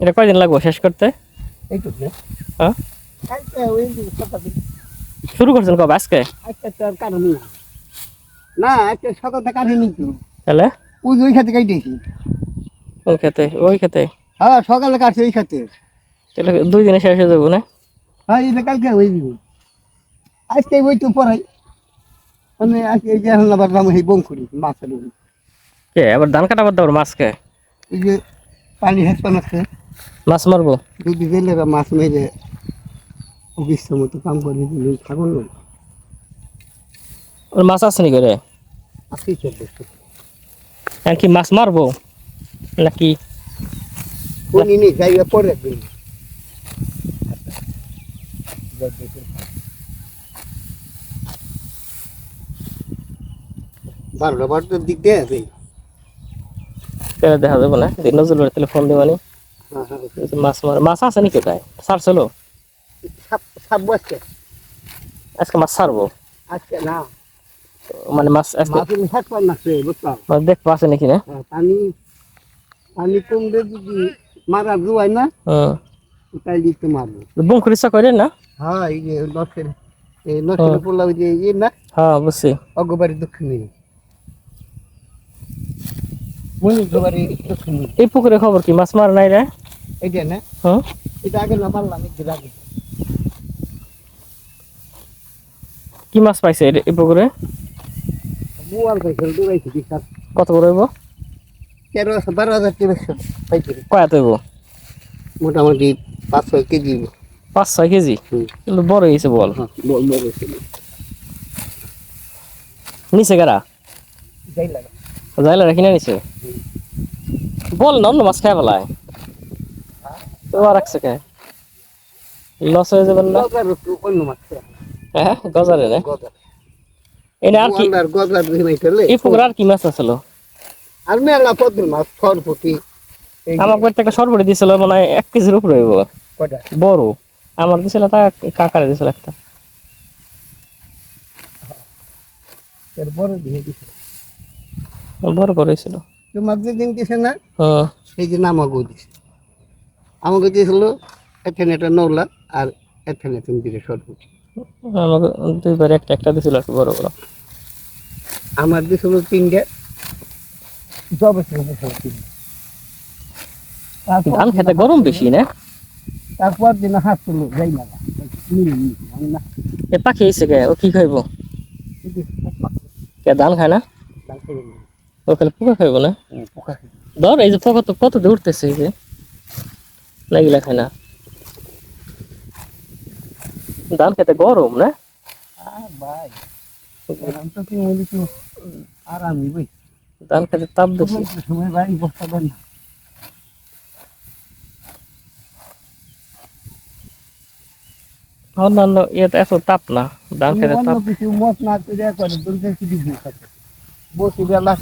এটা কয়দিন লাগবে শেষ করতে? হ্যাঁ। শুরু করছেন কবে আজকে? তো আর কারণ না না আচ্ছা সকালটা কাটে নি তো। তাহলে? ওই খাতে কাটিয়েছি। ওই খেতে ওই খেতে হ্যাঁ সকালে কাটছে ওই খাতে তাহলে দুই দিনে শেষ হয়ে যাব না? হ্যাঁ এটা কালকে ওই দিব আজকে ওই তো পড়াই মানে আজকে এই যে এখন আবার নাম এই বঙ্কুরি মাছের কে আবার ধান কাটাবার দেওয়ার মাছ কে এই যে পানি হেসপান আছে। মাছ মারবো? যদি মাছ মেরে অফিসের মতো কাম করে দিলে থাকুন ওর মাছ আছে নি করে আসি চলবে আর কি মাছ মারবো? নাকি? কোন নেই জায়গা পরে দিন। বারোটা বারোটার দিক দিয়ে আছে দেখা যাব না। দিন নজরুল বাড়ি তাহলে ফোন হ্যাঁ হ্যাঁ মাছ মাছ আছে নি কোথায় ছাড়ছিল সাপ আজকে মাছ ছাড়বো আজকে না। মানে মাছ আজকে মাছ দেখব আছে নাকি না? হ্যাঁ, পানি পানি কমলে যদি মারা জুয়ায় না তাই দিতে মারবো। বঙ্কুর ইচ্ছা না? হ্যাঁ এই যে নসের এই নসের পোলা ওই যে ইয়ে না হ্যাঁ বুঝছি অগবাড়ি দক্ষিণে এই পুকুরে খবর কি? মাছ মার নাই রে? না হুম এটা আগে না মারলাম একদিন আগে কি মাছ পাইছে এই পুকুরে? মোয়াল পাইছিল দুবাইছি বিশাল কত বড় হইব? তেরো বারো হাজার পাইছিল কয়াত হইব? মোটামুটি পাঁচ ছয় কেজি পাঁচ ছয় কেজি। কিন্তু বড় হয়েছে বল। হ্যাঁ বল মরেছিল নিচে গারা যাই লাগা। রাখি না নিচে বল না অন্য মাছ খাই পেলায় তো আর রাখছে কে? লস হয়ে যাবেন না? হ্যাঁ গজারে না আর কি গজার নাই করলে এই পুকুরে আর কি মাছ আছিল আর মেলা পদ্ম মাছ সরপতি এই আমার একটা সরবড়ি দিছিল মানে এক কেজির উপরে হইব। বড়। আমার দিছিল তা কাকারে দিছিল একটা। এর বড় দিয়ে দিছে বড় বড় হয়েছিল তোমার যেদিন দিছে না? হ্যাঁ। সেই যে আমাকেও দিছে। আমাকে দিয়েছিল এখানে একটা নৌলা আর এখানে তুমি দিলে সরপতি আমাকে দুইবার একটা একটা দিছিল আর বড় বড়। আমার দিয়েছিল তিনটে। জবে ধান খেতে গরম বেশি না? তারপর দিন হাত তুলো যাই না। এ পাখি এসে কে? ও কি খাইব? কে ধান খায় না। ও খালি পোকা খাইব না? ধর এই যে পোকা তো কত দূর উঠতেছে এই যে। লাগিলা খায় না। ধান খেতে গরম না? ভাই ধান খেতে তাপ বেশি। সময় বস্তা অন্যান্য ইয়েতে এত তাপ না। ধান খেতে তাপ। মত না করে করে দুর্গা কিছু দিয়ে খাচ্ছে বসে বেলা